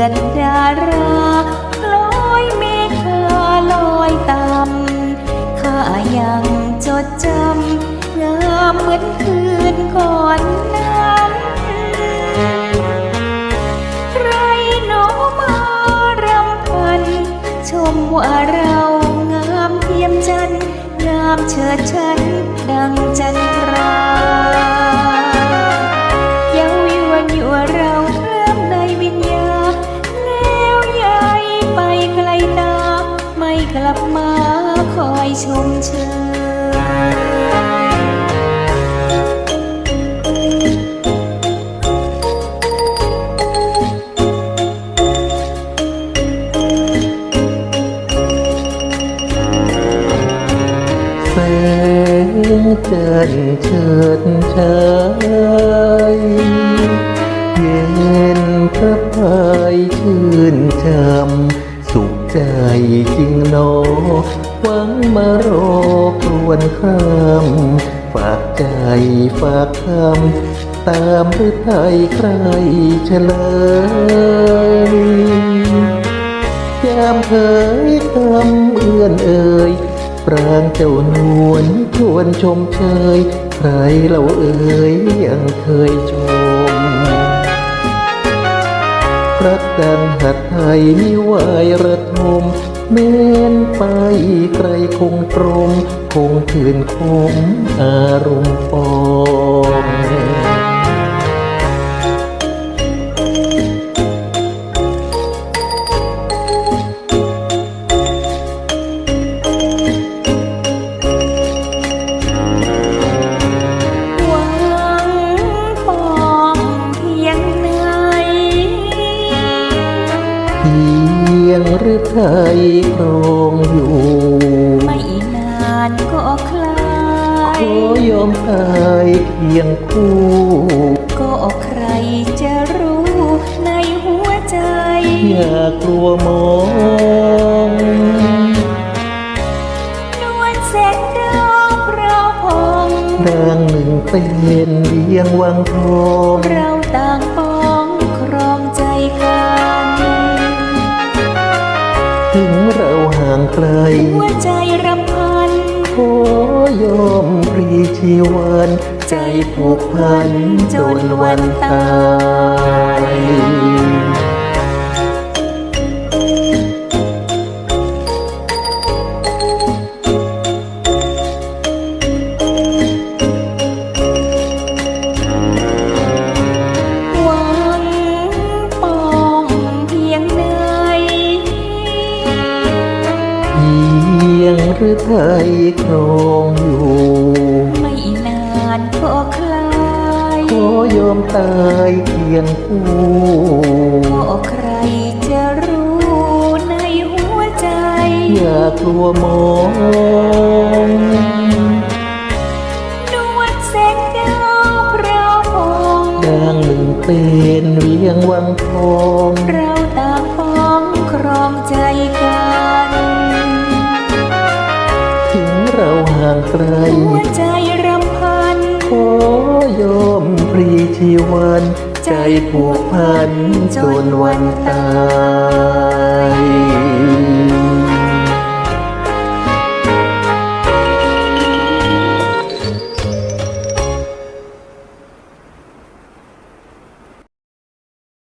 เดือนดาราลอยเมฆาลอยตามข้ายังจดจำงามเหมือนคืนก่อนนั้นใครหนอมารำพัน ชมว่าเรางามเทียมจันงามเฉิดฉันดังจัน ชมเชยแสงจันทร์เฉิดฉายเย็นพระพายชื่นชมสุขใจจริง หวังมารอกรวนคำฝากใจฝากคำตามหรือไทยใครเฉลยยามเผยคำเอื้อนเอ่ยปรางเจ้านวลชวนชมเชย ใครเล่าเอ่ยยังเคยชมรักดังหัดไทยนิวายระทม เมนไปไกลคงตรง คงคืนคมอารมณ์ปอง เพียงหรือไทยครองอยู่ ไม่นานก็คลาขยอยอมตายเคียงคู่ ก็ใครจะรู้ในหัวใจ อย่ากลัวมองนวลแสงดาวเราพองดังหนึ่งเป็นเวียงวังทองเราต่างปองครองใจกัน ไกลหัวใจรำพันขอยอมปรีชีวัน ใจผูกพันจนวันตาย หรือไทยครองอยู่ไม่นานก็คลายขอยอมตายเคียงคู่ก็ใครจะรู้ในหัวใจ อย่ากลัวมองนวลแสงดาวเราพองดังหนึ่งเป็นเวียงวังทองเราต่างปอ ห่างไกลหัวใจรำพันขอยอมปรีชีวัน ใจผูกพันจนวันตาย